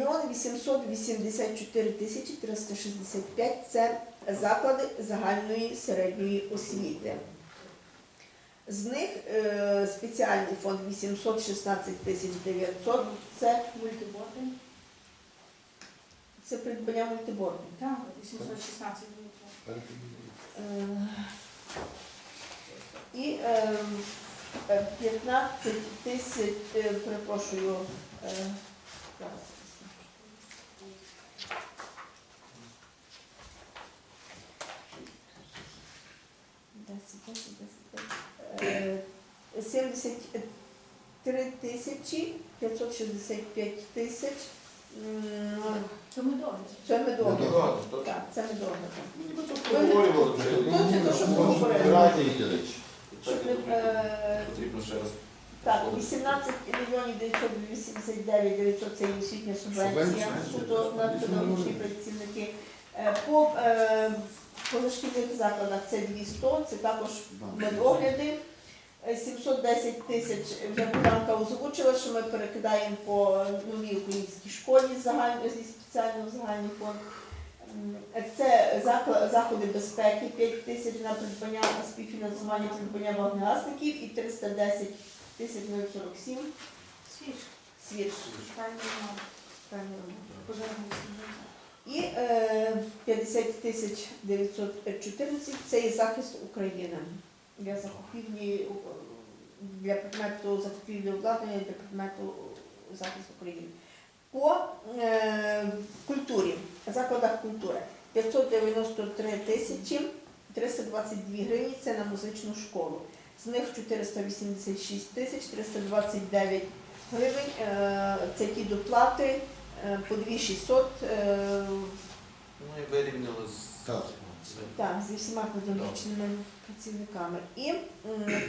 мільйон 884 тисячі 365 – це заклади загальної середньої освіти. З них е, спеціальний фонд 816 тисяч 900 – це, Мультиборди. це придбання мультиборду. Так, 816 було. Е, І е, е, 15 тисяч, е, перепрошую, е, зараз. 73 тисячі 565 тисяч. Це ми добре. Це медогляд. Медогляд, точно. Так, це. Ну, ми говорили. Грайте, Щоб не, е, Потрібно ще раз. Так, 18 мільйонів 989 900 це є освітня субвенція Субвенція, суто на це педагогічні працівники. Е, По е, позашкільних закладах це 200, це також медогляди. Е, 710 тисяч вже Богданка озвучила, що ми перекидаємо по новій українській школі загальні, зі спеціального загальний фонд. Це заходи безпеки 5 тисяч на придбання співфінансування придбання вогнегасників і 310 тисяч 047 Свіж. І е, 50 тисяч 914 це є захист України для закупівлі для предмету закупівлі обладнання для предмету захист України. По е, культурі, закладах культури 593 тисячі 322 гривні це на музичну школу. З них 486 тисяч 329 гривень е, це ті доплати е, по 2600 е, Ну і вирівняли з... Так. зі всіма педагогічними працівниками. І м,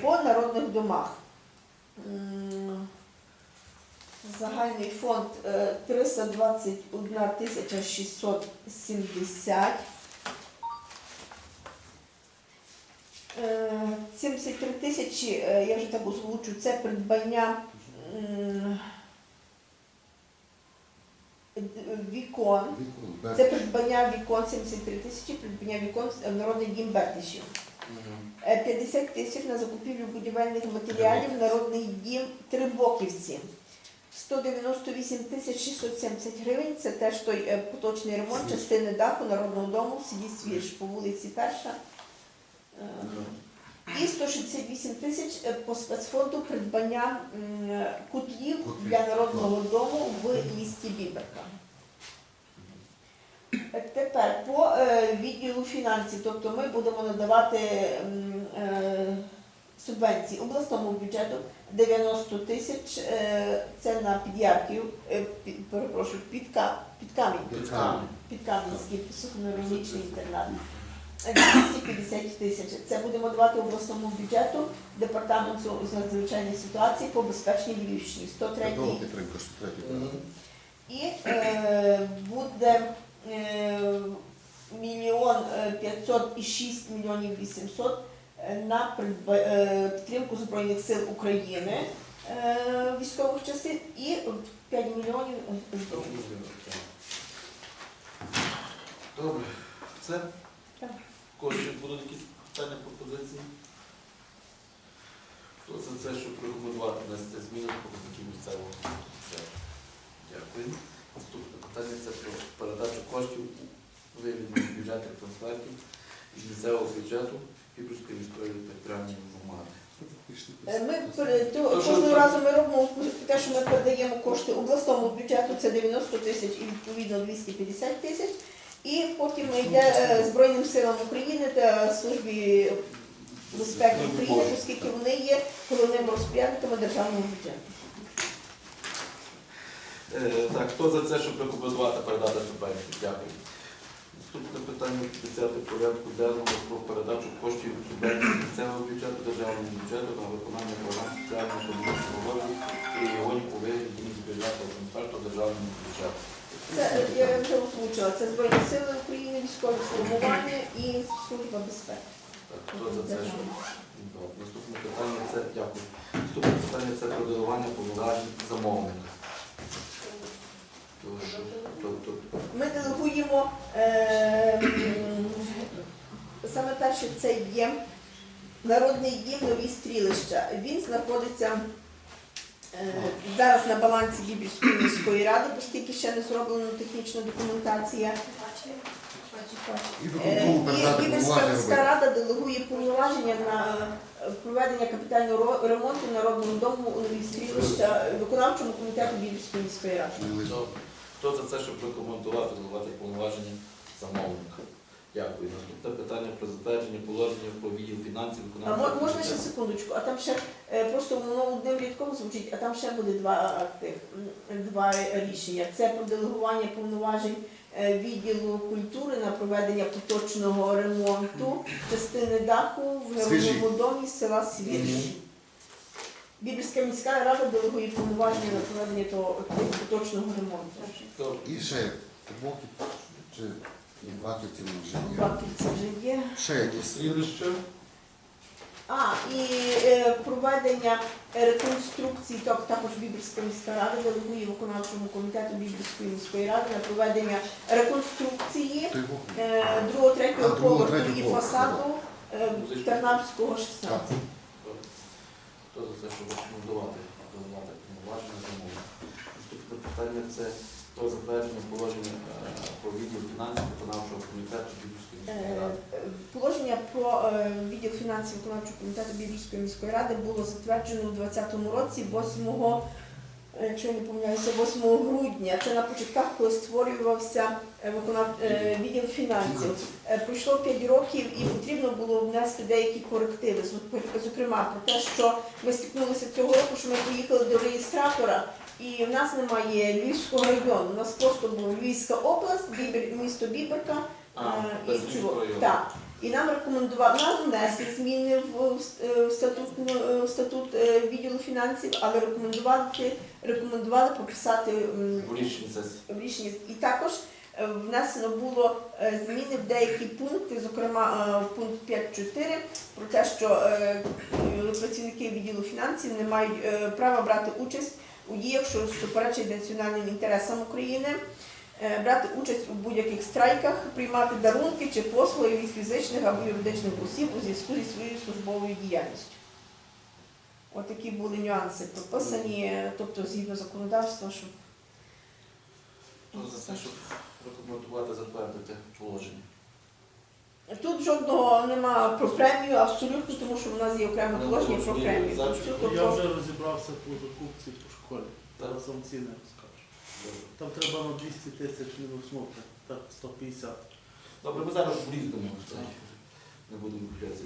по народних домах. М, Загальний фонд е, 321 тисяча 670. Е, 73 тисячі, е, я вже так озвучу, це придбання м, вікон. Вікон, Це придбання вікон 73 тисячі, придбання вікон в народний дім Бертишів. Е, 50 тисяч на закупівлю будівельних матеріалів в народний дім Трибоківці. 198 тисяч 670 гривень. Це теж той е, поточний ремонт частини даху народного дому в селі Свіж по вулиці Перша. І 168 тисяч е, по спецфонду придбання кутлів для народного дому в місті Біберка. Е, Тепер по е, відділу фінансів, тобто ми будемо надавати субвенції обласному бюджету 90 тисяч, це на підярків, під, перепрошую, під, під камінь, Під камінь. під кам'янський психоневрологічний інтернат. Е, 250 тисяч. Це будемо давати обласному бюджету департаменту з надзвичайних ситуацій по безпечній Львівщині. 103 Такого підтримка, і е, буде е, мільйон е, 500 і 6 мільйонів 800 е, на е, підтримку Збройних сил України е, військових частин і 5 мільйонів е. Добре. Це? Так. Будуть якісь питання, пропозиції? Хто за це, щоб рекомендувати внести зміни по показників місцевого бюджету? Дякую. Наступне питання це про передачу коштів вигляді бюджетних трансфертів із місцевого бюджету Кіпрської міської територіальної громади. Е, Ми кожного разу ми робимо те, що ми передаємо кошти обласному бюджету, це 90 тисяч і відповідно 250 тисяч. І потім йде е, Збройним силам України та службі безпеки України, оскільки вони є головними розпорядниками державного бюджету. Е, Так, хто за це, щоб рекомендувати передати субвенцію? Дякую. Наступне питання 50 порядку денного про передачу коштів субвенції місцевого бюджету, державного бюджету на виконання програм соціального економічного і регіонів у вигляді бюджету трансферту державного бюджету. Це я вже озвучила. Це Збройні сили України, військове формування і служба безпеки. Так, хто за це, Добре. Наступне питання це дякую. Наступне питання це про додавання повноважень замовника. То- то- то- Ми делегуємо е, саме перше це є народний дім нові стрілища. Він знаходиться зараз на балансі Бібрівської міської ради, оскільки ще не зроблена технічна документація. Е, повноваження міська рада делегує повноваження на е, проведення капітального ремонту народному дому у нові стрілища виконавчому комітету Бібрівської міської ради. Хто за це, щоб делегувати повноваження замовника? Дякую. Наступне питання про затвердження положення про відділ фінансів А можна ще секундочку, а там ще е, просто воно одним рядком звучить, а там ще буде два м, два рішення. Це про делегування повноважень е, відділу культури на проведення поточного ремонту частини даху в Свіжі. народному домі села Свірж. Бібрська міська рада делегує повноваження на проведення того поточного ремонту. Хто? І ще як чи два кільці вже є. Баківці вже є. Ще якісь. Слідуще. А, і е, проведення реконструкції, тобто також Бібрська міська рада делегує виконавчому комітету Бібрської міської ради на проведення реконструкції Той бок. е, другого, А, третього другого, поверху третього і поверху, фасаду е, Тарнавського 16. Так. Хто за це, щоб рекомендувати делегувати повноваження замовника? Наступне питання це про затвердження положення е, про відділ фінансів виконавчого комітету Бібрівської міської Е, ради. е, Положення про е, відділ фінансів виконавчого комітету Бібрської міської ради було затверджено у 2020 році, 8 е, якщо я не помиляюся, 8 грудня. Це на початках, коли створювався виконав... відділ фінансів. Пройшло 5 років і потрібно було внести деякі корективи. Зок- Зокрема, про те, що ми стикнулися цього року, що ми поїхали до реєстратора, і в нас немає Львівського району. У нас просто була Львівська область, Бібер, місто Біберка. А, е, без і Львівського цього. району. Так. І нам рекомендували, нам внесли зміни в е, в статут, в статут е, відділу фінансів, але рекомендували, рекомендували прописати м, сесії. в рішенні. І також е, внесено було е, зміни в деякі пункти, зокрема е, в пункт 5.4, про те, що е, працівники відділу фінансів не мають е, права брати участь у діях, що суперечать національним інтересам України. е, Брати участь у будь-яких страйках, приймати дарунки чи послуги від фізичних або юридичних осіб у зв'язку зі своєю службовою діяльністю. От такі були нюанси прописані, е, тобто згідно законодавства, щоб Хто за це, щоб рекомендувати затвердити положення? Тут жодного нема про премію абсолютно, тому що в нас є окреме Ну, положення про премію. завжди. Тобто, Я вже розібрався по закупці по школі. Зараз вам ціни розкажу. Там треба на 200 тисяч мінус мовки, так 150. Добре, ми зараз в різному не будемо включатися.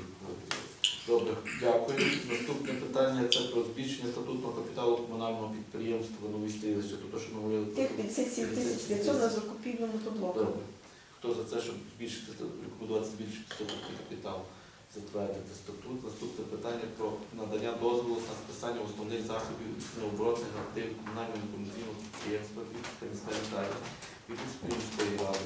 Добре, дякую. Наступне питання це про збільшення статутного капіталу комунального підприємства нові стрілище. Тобто, що ми говорили тих 57 тисяч 500 на закупівлю мотоблоку. Добре. Хто за це, щоб збільшити рекомендувати збільшити статутний капітал, затвердити статут. Наступне питання про надання дозволу на списання основних засобів необоротних активів комунального інформаційного підприємства Вінницької міської ради,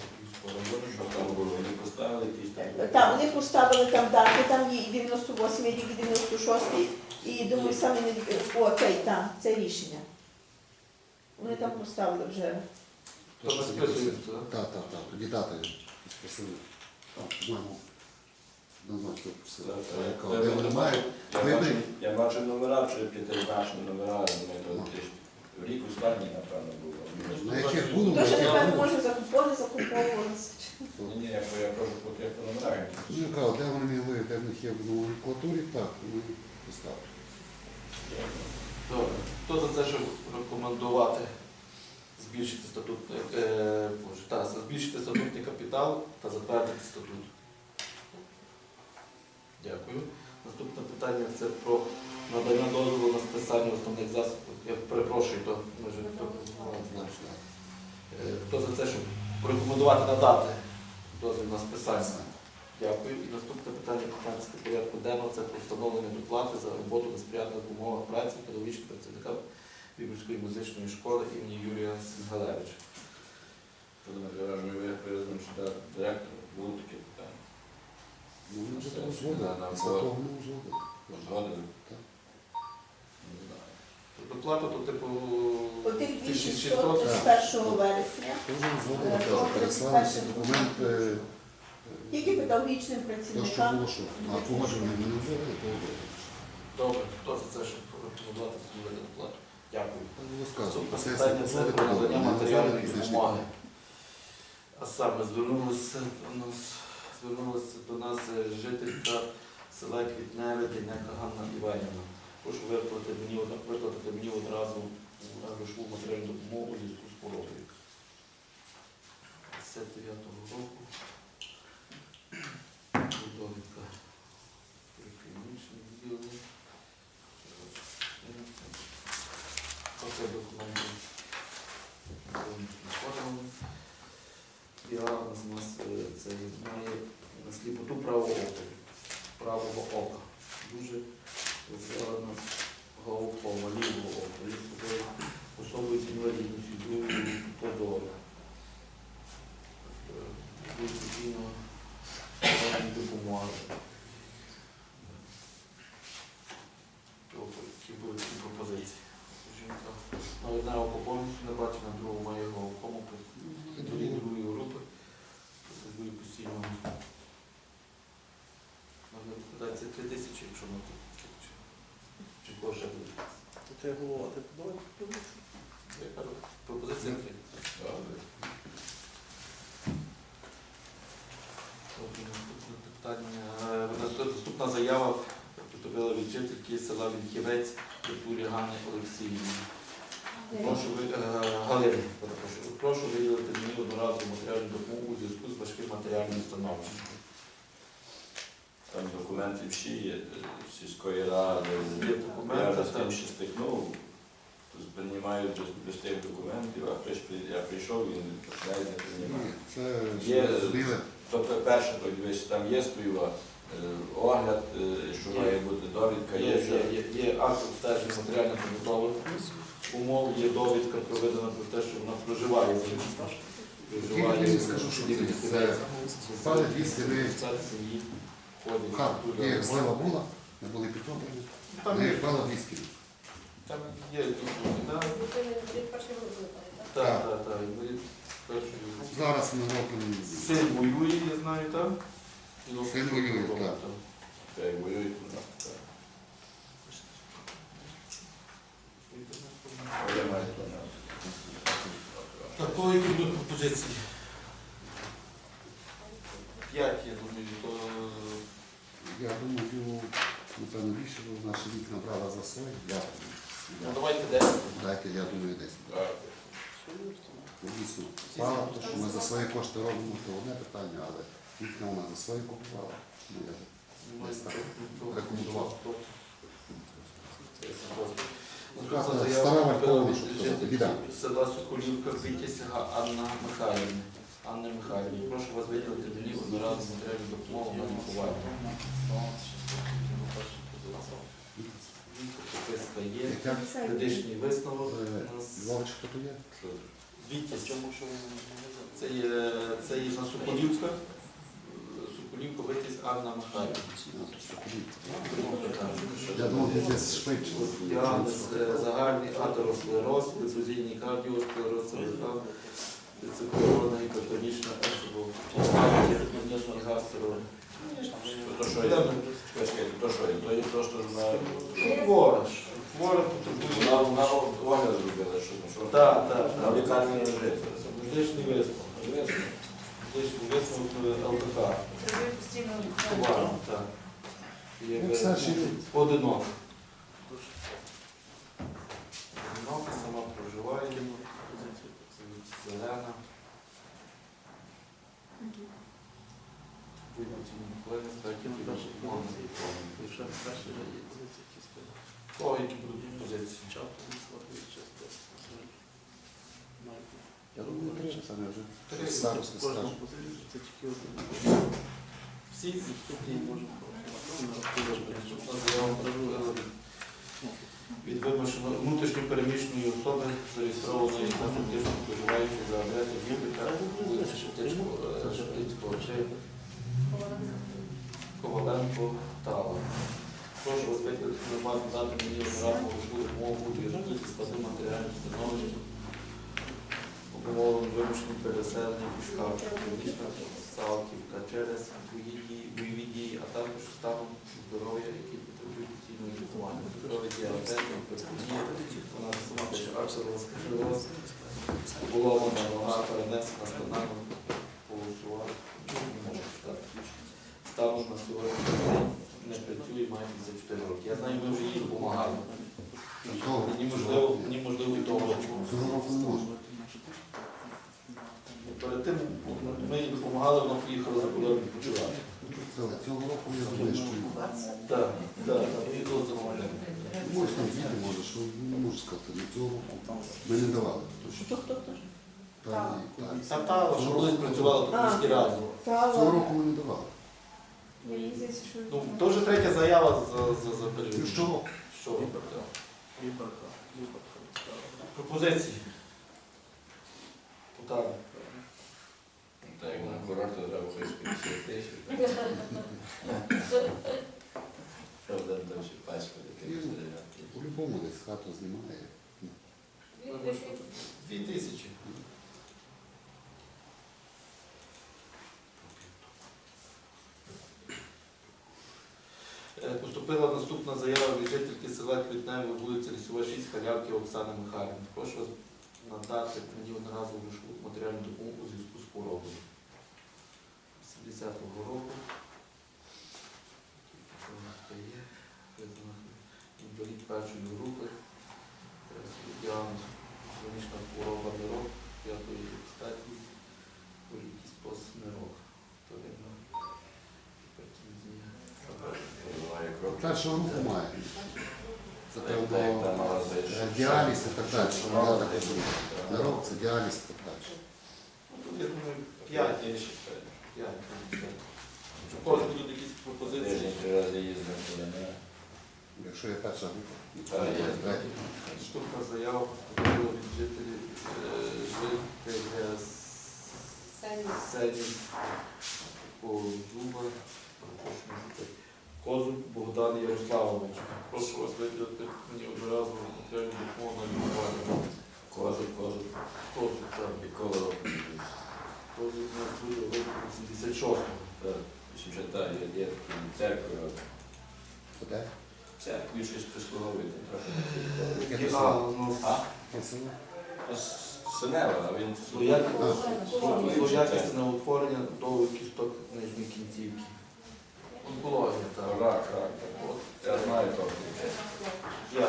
Що там було? Вони поставили якісь там. Так, вони поставили там дати, там є і 98 рік, і 96 і думаю, саме не о, цей, там, це рішення. Вони там поставили вже. Хто так? Так, так, так. Тоді дата спросили. По-моєму, давно що просили. Так, Де вони мають? Я Вибір. бачив, я бачив номера, вже п'ятизначні номера, то десь рік останній, напевно, було. На яких було, на Тож, яких напевно, було. може закуповували, закуповувалися. Ні, ні, я, я кажу по тих номерах. Ну, я кажу, де вони могли, де в них є в номенклатурі, так, вони поставили. Добре. Хто за це, щоб рекомендувати збільшити статут, е, боже, та, збільшити статутний капітал та затвердити статут? Дякую. Наступне питання це про надання дозволу на списання основних засобів. Я перепрошую, то ми вже не знаємо. Е, Хто за це, щоб рекомендувати надати дозвіл на списання? Дякую. І наступне питання 15 порядку денного це про встановлення доплати за роботу на сприятливих умовах праці педагогічного працівника Бібрської музичної школи імені Юрія Сінгалевича. Подумаю, я вважаю, я призначив директора, було таке питання. Ну, вони вже так узгодили. на- Це того не узгодили. Згоден? Так. Не знаю. Доплата, то типу Отих 1600, 2600 з 1 вересня. Кожен Е, згодом то теж переслали всі 31 документи, Тільки педагогічним то, що працівникам. було, що на погодження ми не взяли, то Добре, хто за це, щоб рекомендувати встановити плату? Дякую. це надання матеріальної допомоги. А саме звернулася до нас, е, жителька села Квітневе Дейнека Ганна Іванівна. Прошу виплатити мені, одразу грошову матеріальну допомогу у зв'язку з хворобою. 59-го року. Довідка. Клінічне відділення. Оце документи. Оформлені. Діагноз у нас е, це має на сліпоту правого ока. Правого ока. Дуже зелена головкома, лівого ока. Він такою особою з інвалідністю, другою позору. Дуже постійно допомоги. Які були ці пропозиції? Жінка на одне око повністю не бачить, на другому має головкому тоді другої групи. Потребує постійного. Можна відкладається 3 тисячі, якщо на то. Чи кого ще буде? То треба головати. Давай пропозиції. Пропозиція 3. Добре. Добре, наступне питання. Е, Наступна заява поступила від жительки села Вільхівець Петурі Ганни Олексіївни. Прошу ви е, Галини. Прошу виділити мені одноразову матеріальну допомогу у зв'язку з важким матеріальним становищем. Документи всі є е, сільської ради. Є документи, Я вже з так. тим ще стикнув. Приймають без, без тих документів, а прийш- я прийшов, він починає не приймає. Це Є. зрозуміле. Тобто перше, то дивись, там є співак, огляд, е, що має бути довідка, Є, є є, є, є акт обстеження матеріально-побутових умов, є довідка проведена про те, що вона проживає в місті. Проживає Я скажу, що це- це впали дві стіни. Це сім'ї ходять. Хат, як була, не були підтоплені. Там Не є, впало дві стіни. там є відповіді, так? Так. Так, так, так. і ми першою. Зараз ми робимо Син воює, я знаю, так? Син воює, так. так. Та воюють, ну, так. Але має. Такої будуть пропозиції. П'ять, я думаю, то Я думаю, напевно, більше бо наші вікна брала за свої. Я, ну я, давайте десять. дайте, я думаю, десь. Ну, Дійсно, впала, то, що ми за свої кошти робимо, то одне питання, але вікна вона за свої купувала. Ну, я Десь так. Рекомендував. Така стара поступила варховна, від що це біда. Села Соколівка Вітязя Анна Михайлівна. Анна Михайлівна, прошу вас виділити мені одноразову матеріальну допомогу на лікування. Прописка є. Медичний висновок Е, у нас. Львович, хто то є? Вітязь. Це є, це є на Соколівка. Соколівка Витязь Анна Михайлівна. Я думав, десь швидше. Діагноз е, загальний атеросклероз, дифузійний кардіосклероз, що є? Чекай, чекай, то що є? То є просто ж на... Хвора. Хвора потребує. На, на огляд зробили, що, що Так, так, на лікарні не лежить. Медичний висновок. Медичний висновок е, ЛКК. Хвора, так. Є Ну, все ж є. Одинок. Одинока, сама проживає. Зелена. Вибуті Миколаївна, статі Ще перший же є позиція, які сказали. Кого які будуть пропозиції? Чалко, не слабий, чесно. Знаєте. Я думаю, три, це не вже Три. Старости Кожна це тільки один. Всі відступні можуть Можна від вимушено внутрішньо переміщеної особи, зареєстрованої на фактично споживаючи за адресою вулиця Шептицького, е, чи Коваленко Тала. Прошу вас викликати на базу дати мені одразу важливу умову у зв'язку зі складним матеріальним становищем переселення війська міста Салтівка через бойові дії- а також станом здоров'я, які потребують постійного лікування. Здоров'я діабет, гіпертонія, вона сама пише артеросклероз, поломана нога, перенесена спина, полосувала, не можу читати. Станом на сьогодні не працює, має 54 роки. Я знаю, ми вже їй допомагали. Мені можливо, мені можливо того. Цього року не можна. Перед тим ми їй допомагали, вона поїхала за кордон цього року я знищую. Так, так, поїхала за кордон. Може там діти, може, що не можу сказати, але цього року ми не давали. Хто хто хто? Та, і так. Та та, що колись працювала тут в міській раді. Цього року ми не давали. що... Ну, то вже третя заява за, за, за період. Ну що? Що? Виборка. Виборка. Виборка. Пропозиції. Питання. Так, як на курорт то треба хоч 50 тисяч. Правда, там ще пачка таких зарядки. По-любому десь хату знімає. Дві тисячі. Е, Поступила наступна заява від жительки села Квітневе, вулиця Лісова, 6, халявки Оксани Михайлівни. Прошу вас надати мені одноразову матеріальну допомогу у зв'язку з хворобою. 70-го року. Є. Інвалід першої групи. Діагноз хронічна хвороба нирок, п'ятої стадії, нирок. Вторинна гіпертензія. Буває кров. Першого року має. Це зайшла. е, діаліз і так далі. Народ це діаліз і так далі. Ну, я думаю, П'ять п'ять. тисяч. П'ять. Чи у когось будуть якісь пропозиції? Тиждень три рази їздив туди, не? Якщо є перша група, є. третя. Штука заява поступила від жителів жителя Сені Козуба, прошу Козуб Богдан Ярославович. Прошу вас виділити мені одноразову матеріальну допомогу на лікування. Козу, козу. Козуб, так. Якого року? Козуб у нас буде року 86-го. Так, 80 та є, є церкви. Де? Церкві щось прислуговити. такі. Яке А, село? ну? Ну, С- Синева, а він Злоякісне утворення довгий кісток нижньої кінцівки. Онкологія, так. Рак, рак. От. Я знаю то. Я.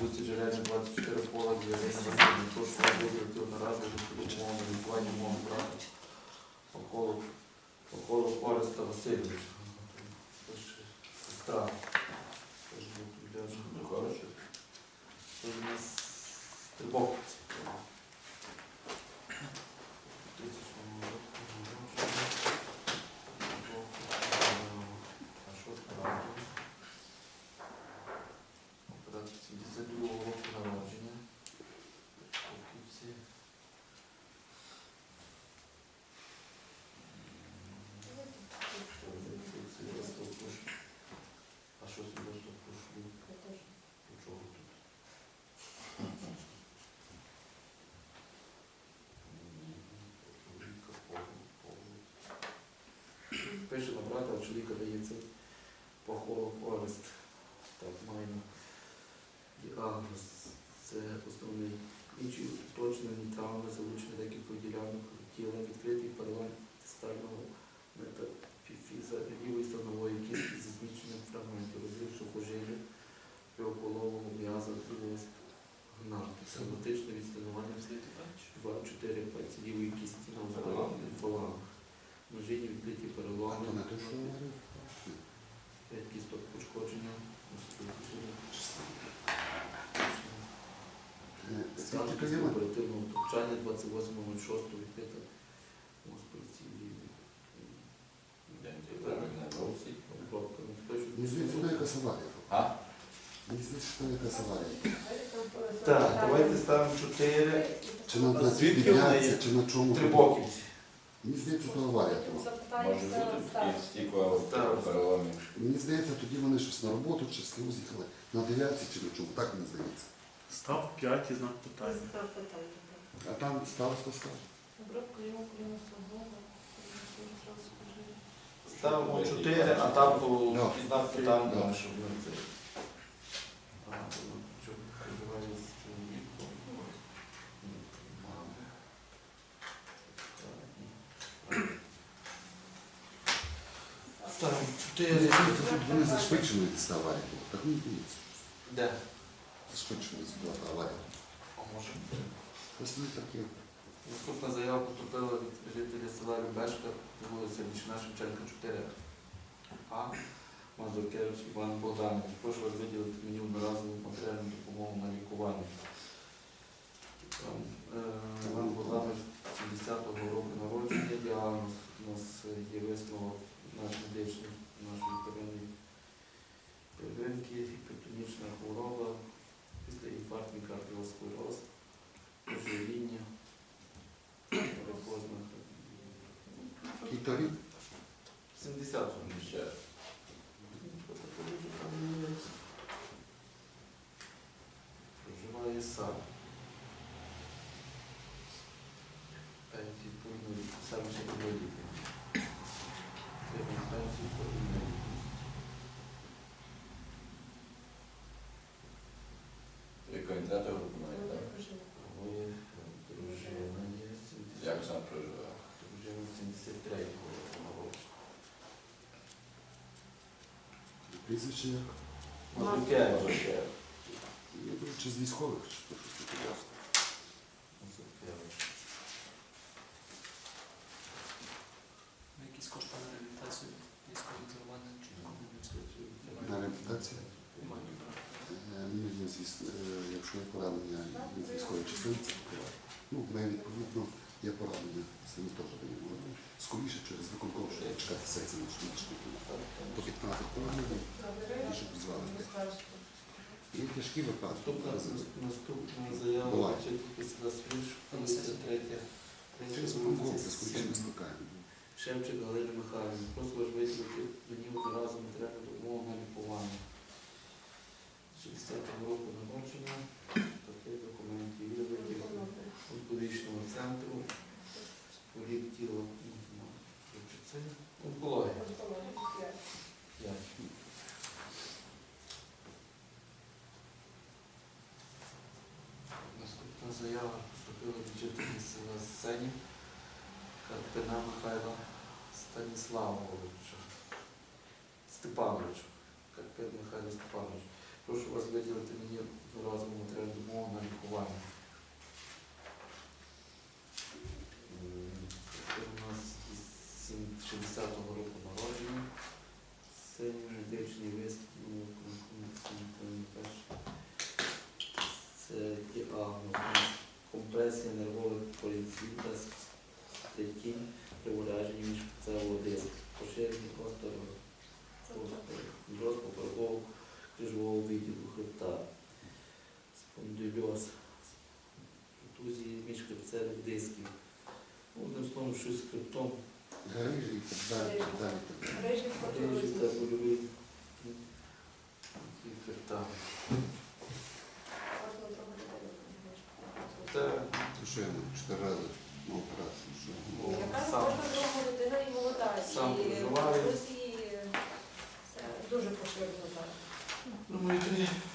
Трибоків, вулиці Джерельна, 24 пола, для Васильівни. Прошу виділити одноразову допомогу на лікування мого брата Околу, Околу Ореста Васильовича. Пише на брата, а чоловіка дається похолов Орест. Так, маємо діагноз. Це основний. Інші уточнені травми, залучені декількох ділянок тіла, відкритий перелом стального метафіза лівої станової кістки зі зміщенням фрагментів, розрив сухожилля, півполового м'яза, гна. Соматичне відстанування 2-4 пальці лівої кісті на фалангах. Ножині відкриті А переломи, то не те, що говорив? 5 кісток пошкодження. Скільки оперативного втручання 28.06 відкрита. А? Мені здається, що якась аварія. Так, давайте ставимо 4 Чи на, Звідки вона є? чи на чому? трибоківці. Мені здається, то аварія була. Може бути стікла. Мені здається, тоді вони щось на роботу чи слів з'їхали на дев'ятці чи на чому, так мені здається. Став 5 і знак питання. А там староста скаже. Обробка його. Ставимо 4, а там Да. пізнак питання, щоб ми це. А, ну, що проживає з чоловіком. Мама. Ставимо Мені 4. здається, вони зашвидшено ця аварія. Так мені здається. Де? Зашвидшено була та аварія. А може. Ось вони такі. Наступна заява поступила від жителя села Любешка, вулиця Нічна Шевченка 4. А. Мазуркевич Іван Богданович. Прошу вас виділити мені одноразову матеріальну допомогу на лікування. Там, е, Іван Богданович 70-го року народження, діагноз у нас є висновок наш медичний, нашої первинної первинки, гіпертонічна хвороба, після інфарктний кардіосклероз, ожиріння, то рік. 70 ще. Проживає сам. Пенсії по інвалідності. Саме ще інвалідний. Пенсії по інвалідності. Яка ініціатива виконує, так? Моє дружина є. 70. Як сам проживає? Дружина 73-го року народження. Прізвище як? Мазуркевич. Я думаю, чи з військових, чи то щось таке. ясно. Мазуркевич. На якісь кошти на реабілітацію військових займання чи На реабілітацію. немає брати. Е, ну, е, Якщо є поранення від військової частини, це покриває. Ну, неї відповідно є поранення, не теж даємо. Скоріше через виконком, що я чекати сесії швидше. По 15 поранень і щоб звалити. Є тяжкі випадки. Наступна, наступна заява 53 Через виконком це скоріше не скликаємо. Шевчик Галина Михайлівна. Просто ж виділити мені одноразову матеріальну допомогу на лікування. 60-го року народження, таких документів є виділ онкологічного центру, політ тіла, чи це онкологія. Наступна заява поступила жителів села Сені Карпина Михайла Станіславовича. Степановича. Карпин Михайло Степанович. Прошу вас виділити мені разову матеріальну допомогу на лікування. М, Це у нас із сім- 60-го року народження. Синій медичний висновок. Це діагноз. Компресія нервових поліцій та сплетінь при ураженні міжкінцевого диску. Поширення простору поперекового крижового відділу хребта, спондильоз, протузії міжхребцевих дисків. Ну, Одним словом, щось з хребтом, Грижі і так далі, і так далі. і так далі. Режим Режі та больовий і. Це То що я чотири рази на операцію? Що? Яка сам. кожна друга людина і молода. Сам І проживаю. в Росії це дуже поширено зараз. Думаю, тоді. Шановні